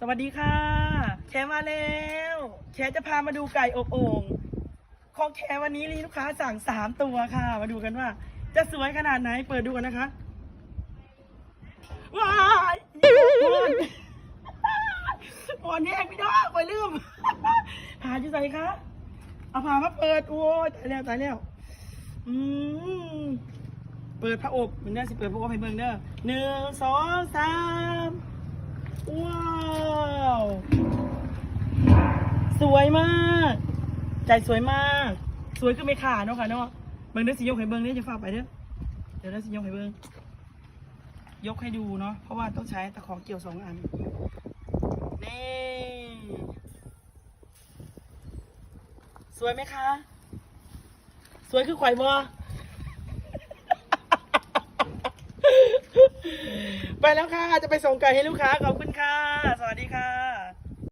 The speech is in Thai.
สวัสดีค่ะ แชร์มาแล้ว แชร์จะพามาดูไก่อบโอ่งของแชร์วันนี้มีลูกค้าสั่งสามตัวค่ะ มาดูกันว่า จะสวยขนาดไหนเปิดดูกันนะคะว้ายอ่อนอ่อนแยกไม่ได้ไปลืมหาอยู่ไหนคะเอาผ่ามาเปิดโอ้ตายแล้วตายแล้ว อืมเปิดพระอบเหมันน่าสิเปิดพระอบให้เบิ่งเด้อหนึ่งสองสามว้าว สวยมาก ใจสวยมาก สวยคือไม่ขาดเนาะค่ะเนาะเบิ่งเด้อสิยกให้เบิ่งเด้อจะฝากไปเด้อเดี๋ยวเด้อสิยกให้เบิ่งยกให้ดูเนาะเพราะว่าต้องใช้ตะของเกี่ยวสองอันนี่สวยไหมคะ สวยคือข่อยบอไปแล้วค่ะ จะไปส่งไก่ให้ลูกค้าขอบคุณค่ะ